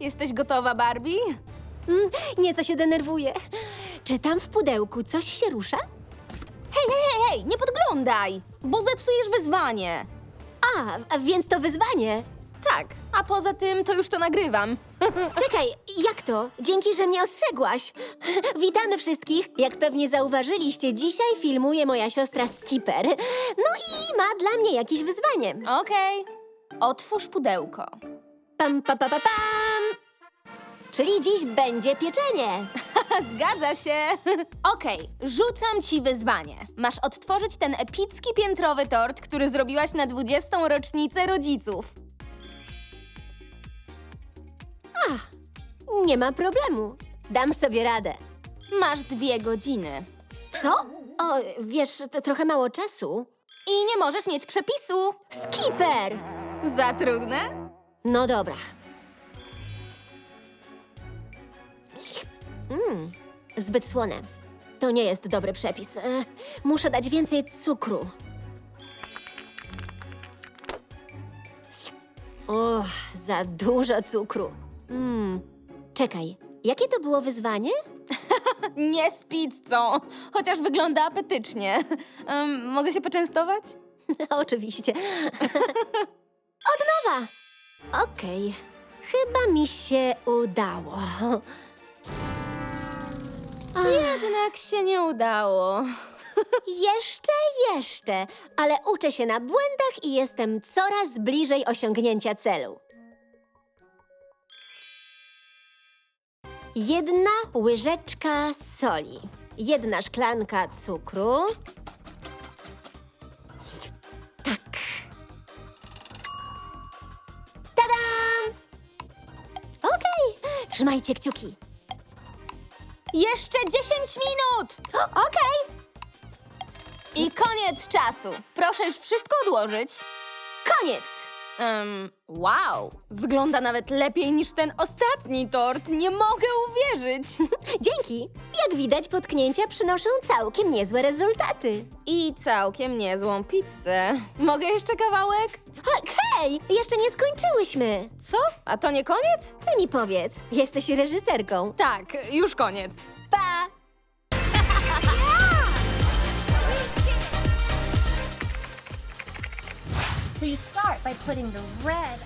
Jesteś gotowa, Barbie? Mm, nieco się denerwuję. Czy tam w pudełku coś się rusza? Hej, hej, hej, hej, nie podglądaj, bo zepsujesz wyzwanie. A, a więc to wyzwanie. Tak, a poza tym to już to nagrywam. Czekaj, jak to? Dzięki, że mnie ostrzegłaś. Witamy wszystkich. Jak pewnie zauważyliście, dzisiaj filmuje moja siostra Skipper. No i ma dla mnie jakieś wyzwanie. Okej, otwórz pudełko. Pam, pa, pa, pa, pam! Czyli dziś będzie pieczenie. Zgadza się. Okej, rzucam ci wyzwanie. Masz odtworzyć ten epicki piętrowy tort, który zrobiłaś na 20. rocznicę rodziców. Nie ma problemu. Dam sobie radę. Masz dwie godziny. Co? O, wiesz, to trochę mało czasu. I nie możesz mieć przepisu. Skipper! Za trudne? No dobra. Mm, zbyt słone. To nie jest dobry przepis. E, muszę dać więcej cukru. O, za dużo cukru. Mm, czekaj, jakie to było wyzwanie? Nie z pizzą, chociaż wygląda apetycznie. Em, mogę się poczęstować? Oczywiście. Od nowa. Okej, chyba mi się udało. Jednak się nie udało. Jeszcze, jeszcze, ale uczę się na błędach i jestem coraz bliżej osiągnięcia celu. Jedna łyżeczka soli, jedna szklanka cukru. Tak. Tadam! Okej, trzymajcie kciuki. Jeszcze 10 minut! Okej, I koniec czasu. Proszę już wszystko odłożyć. koniec. Em, wow, wygląda nawet lepiej niż ten ostatni tort. Nie mogę uwierzyć. Dzięki. Jak widać, potknięcia przynoszą całkiem niezłe rezultaty. I całkiem niezłą pizzę. Mogę jeszcze kawałek? A, hej, jeszcze nie skończyłyśmy. Co? A to nie koniec? Ty mi powiedz, jesteś reżyserką. Tak, już koniec. So you start by putting the red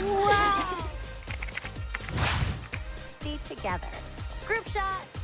wow. See together. Group shot.